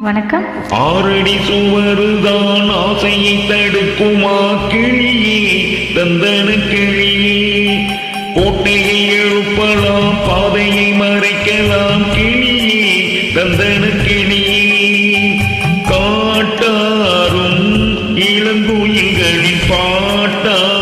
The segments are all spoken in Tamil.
வணக்கம். ஆரடி சுவருதான் ஆசையை தடுக்குமா கிளியே தந்தன கிளியே. கோட்டையை எழுப்பலாம் பாதையை மறைக்கலாம் கிளியே தந்தன கிளியே. காட்டாரும் இளங்குயில்களின் பாட்டா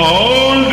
Oh.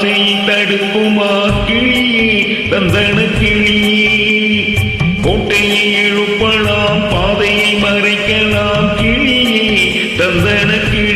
ஆசை தடுக்குமா கிளியே தந்தன கிளியே கோட்டையை எழுப்பலாம் பாதையை மறைக்கலாம் கிளியே தந்தன கிளி.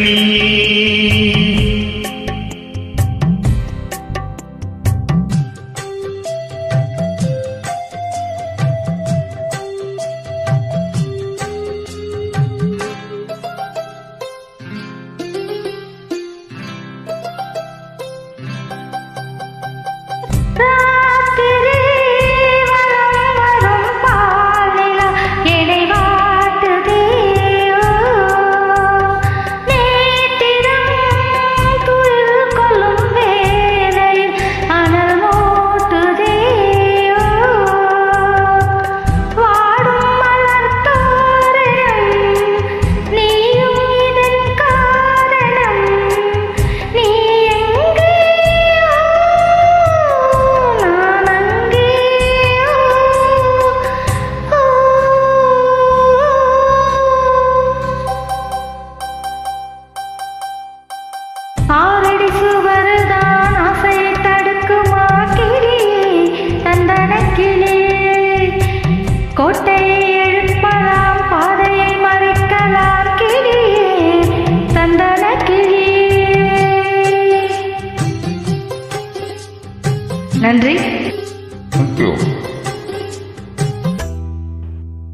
நன்றி